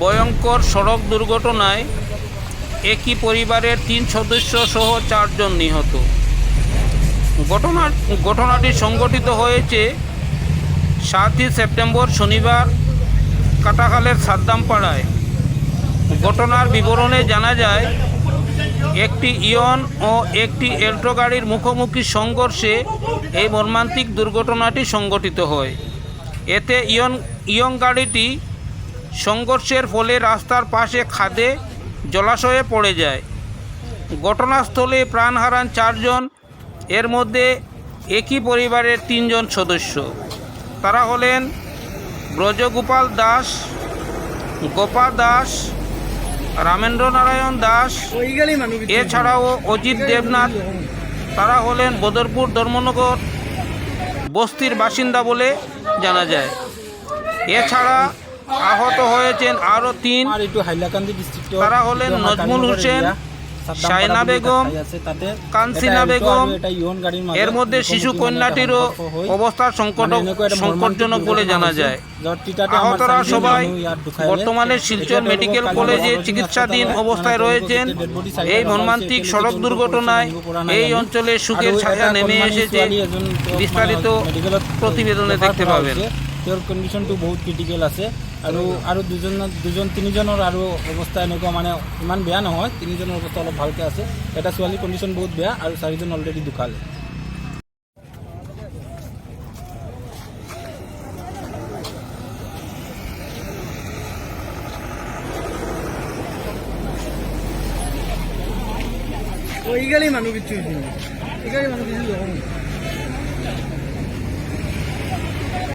ভয়ঙ্কর সড়ক দুর্ঘটনায় একই পরিবারের তিন সদস্য সহ চারজন নিহত। ঘটনা ঘটনাটি সংঘটিত হয়েছে সাতই সেপ্টেম্বর শনিবার কাটাখালের সাদ্দামপাড়ায়। ঘটনার বিবরণে জানা যায়, একটি ইয়ন ও একটি এল্টো গাড়ির মুখোমুখি সংঘর্ষে এই মর্মান্তিক দুর্ঘটনাটি সংঘটিত হয়। এতে ইয়ন ইয়ং গাড়িটি সংঘর্ষের ফলে রাস্তার পাশে খাদে জলাশয়ে পড়ে যায়। ঘটনাস্থলে প্রাণ হারান চারজন। এর মধ্যে একই পরিবারের তিনজন সদস্য। তারা হলেন ব্রজগোপাল দাস, গোপা দাস, রামেন্দ্র নারায়ণ দাস, এছাড়াও অজিত দেবনাথ। তারা হলেন বদরপুর ধর্মনগর বস্তির বাসিন্দা বলে জানা যায়। এছাড়া আহত হয়েছেন আরও তিন। আর ডিস্ট্রিক্ট তারা হলেন নজমুল হোসেন, শায়না বেগম, কানসিনা বেগম, এর মধ্যে শিশু কন্যাটিরও অবস্থা সংকট সংকটজনক বলে জানা যায়। আহতরা সবাই বর্তমানে শিলচর মেডিকেল কলেজে চিকিৎসাধীন অবস্থায় রয়েছেন। এই মর্মান্তিক সড়ক দুর্ঘটনায় এই অঞ্চলে সুখের ছায়া নেমে এসেছে। বিস্তারিত প্রতিবেদনে দেখতে পাবেন। তেওঁৰ কণ্ডিশ্যনটো বহুত ক্ৰিটিকেল আছে। আৰু আৰু দুজন দুজন তিনিজনৰ আৰু অৱস্থা এনেকুৱা মানে ইমান বেয়া নহয়। তিনিজনৰ অৱস্থা অলপ ভালকৈ আছে। এটা ছোৱালীৰ কণ্ডিশ্যন বহুত বেয়া আৰু চাৰিজন অলৰেডি ঢুকালে মানুহ কিছু মানুহ কিছু